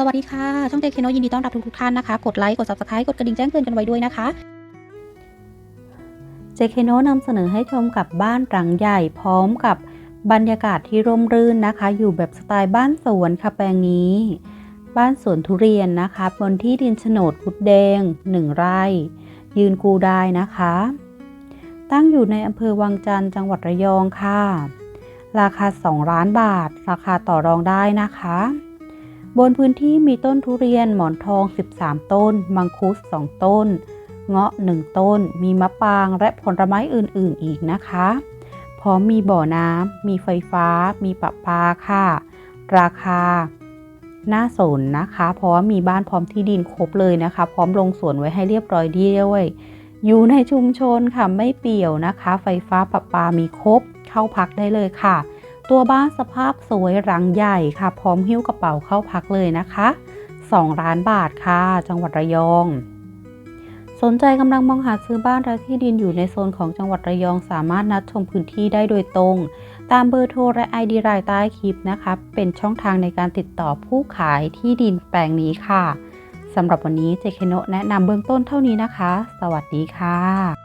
สวัสดีค่ะ ช่องเจคโนยินดีต้อนรับทุกๆท่านนะคะ กดไลค์ กด subscribe กดกระดิ่งแจ้งเตือนกันไว้ด้วยนะคะ เจคเคโนนำเสนอให้ชมกับบ้านหลังใหญ่พร้อมกับบรรยากาศที่ร่มรื่นนะคะ อยู่แบบสไตล์บ้านสวนค่ะแปลงนี้ บ้านสวนทุเรียนนะคะ บนที่ดินโฉนดพุดแดง 1 ไร่ ยืนกูได้นะคะ ตั้งอยู่ในอำเภอวังจันทร์จังหวัดระยองค่ะ ราคา 2 ล้านบาท ราคาต่อรองได้นะคะ บนพื้นที่มีต้นทุเรียนหมอนทอง 13 ต้น มังคุด 2 ต้น เงาะ 1 ต้น มีมะปางและผลไม้อื่นๆอีกนะคะ พร้อมมีบ่อน้ำ มีไฟฟ้า มีประปาค่ะ ราคา น่าสนนะคะ เพราะว่ามีบ้านพร้อมที่ดินครบเลยนะคะ พร้อมลงสวนไว้ให้เรียบร้อยด้วยอยู่ในชุมชนค่ะไม่เปี่ยวนะคะ ไฟฟ้าประปามีครบเข้าพักได้เลยค่ะ ตัวบ้านสภาพสวยหลังใหญ่ค่ะ พร้อมหิ้วกระเป๋าเข้าพักเลยนะคะ 2 ล้านบาทค่ะ จังหวัดระยอง สนใจกำลังมองหาซื้อบ้านและที่ดินอยู่ในโซนของจังหวัดระยอง สามารถนัดชมพื้นที่ได้โดยตรง ตามเบอร์โทรและ ID รายใต้คลิปนะคะ เป็นช่องทางในการติดต่อผู้ขายที่ดินแปลงนี้ค่ะสำหรับวันนี้เจเคโนแนะนำเบื้องต้นเท่านี้นะคะ สวัสดีค่ะ